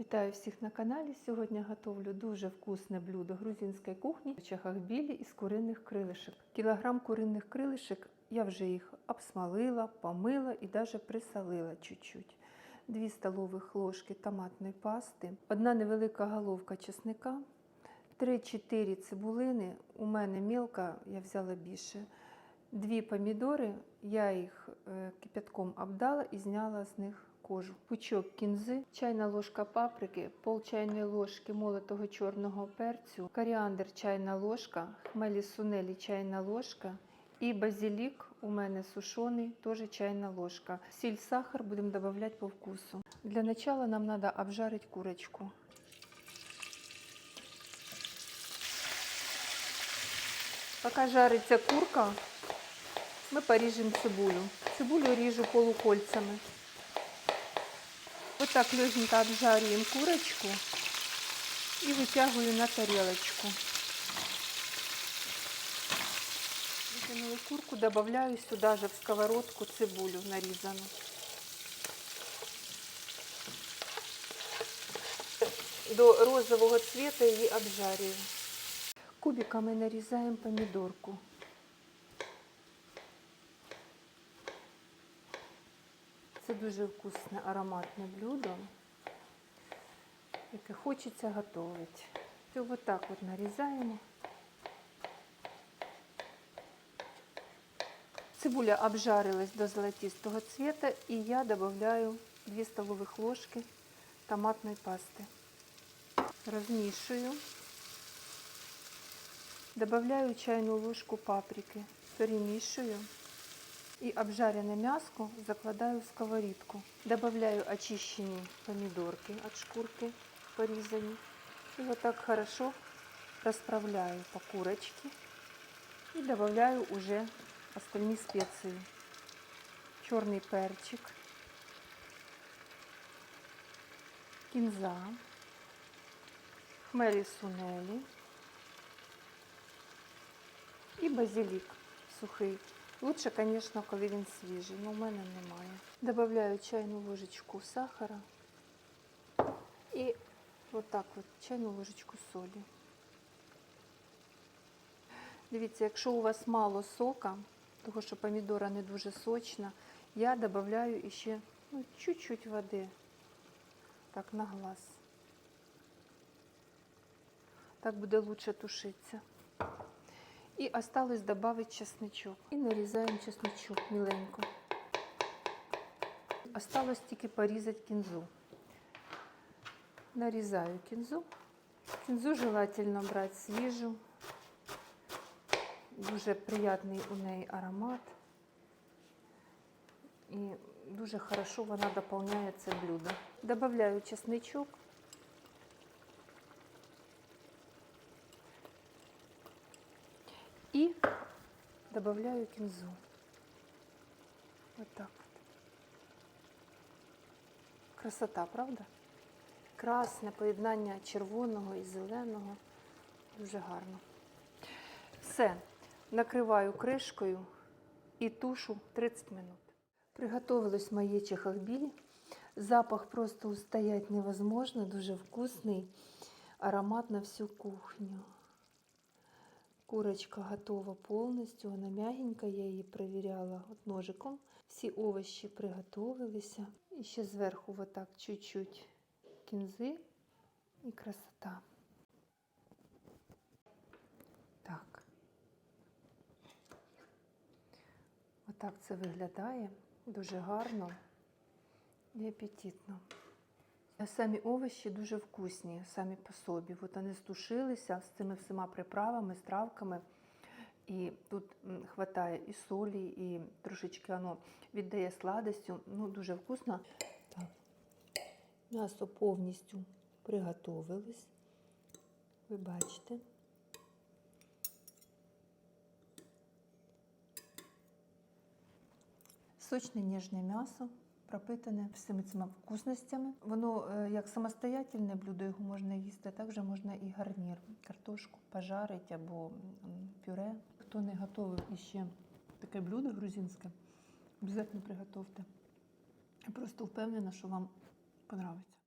Вітаю всіх на каналі. Сьогодні готовлю дуже вкусне блюдо грузинської кухні в чахах-білі із куриних крилишек. Кілограм куриних крилишек я вже їх обсмалила, помила і навіть присолила чуть-чуть. 2 столових ложки томатної пасти, одна невелика головка чесника, 3-4 цибулини. У мене мілка, я взяла більше. Дві помідори, я їх е, кипятком обдала і зняла з них кожу. Пучок кінзи, чайна ложка паприки, пол чайної ложки молотого чорного перцю, коріандр чайна ложка, хмелі сунелі чайна ложка і базилік у мене сушений, теж чайна ложка. Сіль, сахар будемо додавати по вкусу. Для начала нам треба обжарити курочку. Поки жариться курка, ми поріжемо цибулю. Цибулю ріжу полукольцями. Вот так легенько обжарюємо курочку і витягую на тарелочку. Вытянула курку, добавляю сюда же в сковородку цибулю нарізану. До розового цвета її обжарюю. Кубиками нарізаємо помідорку. Це дуже вкусне ароматне блюдо, яке хочеться готувати. Вот так от нарізаємо. Цибуля обжарилась до золотистого цвета, і я додаю 2 столових ложки томатної пасти. Розмішую. Добавляю чайну ложку паприки, перемішую И обжаренное мяско закладаю в сковородку. Добавляю очищенные помидорки от шкурки порезанные. И вот так хорошо расправляю по курочке. И добавляю уже остальные специи. Черный перчик, кинза, хмели сунели и базилик сухий. Лучше, звісно, коли він свіжий, але в мене немає. Добавляю чайну ложечку сахара і отак от чайну ложечку солі. Дивіться, якщо у вас мало сока, того що помідора не дуже сочна, я додаю ще ну, чуть-чуть води, так на глаз. Так буде лучше тушитися. І осталось добавить чесничок. І нарізаємо чесничок міленько. Осталось тільки порізати кінзу. Нарізаю кінзу. Кінзу желательно брати свіжу. Дуже приятний у неї аромат. І дуже хорошо вона доповняє це блюдо. Добавляю чесничок. И добавляю кинзу. Вот так вот. Красота, правда? Красне поєднання червоного і зеленого. Дуже гарно. Все. Накриваю кришкою і тушу 30 минут. Приготовилось моє чехахбілі. Запах просто устоять невозможно, дуже вкусний. Аромат на всю кухню. Курочка готова повністю, вона м'ягенька, я її перевіряла ножиком. Всі овочі приготовилися. І ще зверху вот так чуть-чуть кінзи і красота. Так. Отак це виглядає. Дуже гарно і апетитно. Самі овочі дуже вкусні, самі по собі. От вони стушилися з цими всіма приправами, з травками. І тут хватає і солі, і трошечки воно віддає сладостю. Ну, дуже вкусно. Так. М'ясо повністю приготовилось. Ви бачите. Сочне ніжне м'ясо пропитане всіми цими вкусностями. Воно е, як самостоятельне блюдо, його можна їсти, також можна і гарнір. Картошку пожарити або пюре. Хто не готовий іще таке блюдо грузинське, обов'язково приготовте. Я просто впевнена, що вам подобається.